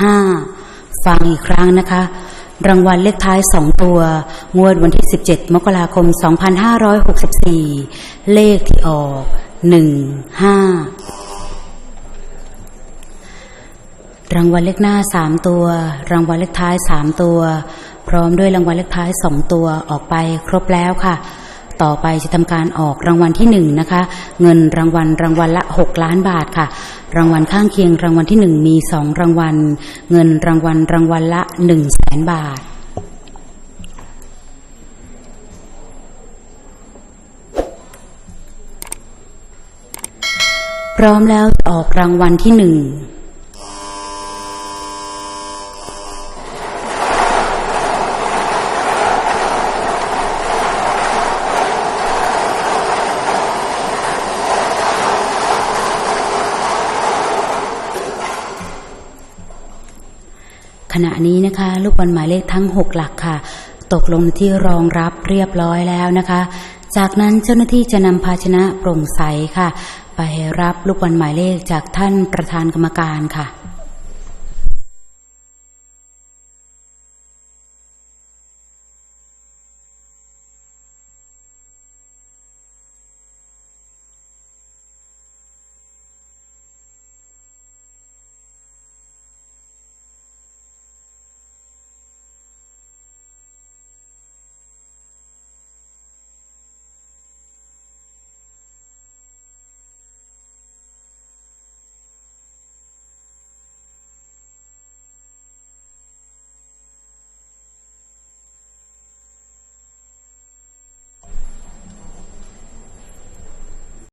ห้าฟังอีกครั้งนะคะ รางวัลเลขท้ายสองตัว งวดวันที่17มกราคม2564เลขที่ออกหนึ่งห้ารางวัลเลขหน้าสามตัว รางวัลเลขท้ายสามตัว พร้อมด้วยรางวัลเลขท้ายสองตัวออกไปครบแล้วค่ะ ต่อไปจะทำการออกรางวัลที่หนึ่งนะคะ เงินรางวัลรางวัลละหกล้านบาทค่ะ รางวัลข้างเคียงรางวัลที่หนึ่งมีสองรางวัล เงินรางวัลรางวัลละหนึ่งแสนบาทพร้อมแล้วออกรางวัลที่หนึ่ง ขณะนี้นะคะ ลูกบอลหมายเลขทั้ง 6 หลักค่ะ ตกลงที่รองรับเรียบร้อยแล้วนะคะ จากนั้นเจ้าหน้าที่จะนำภาชนะโปร่งใสค่ะ ไปรับลูกบอลหมายเลขจากท่านประธานกรรมการค่ะ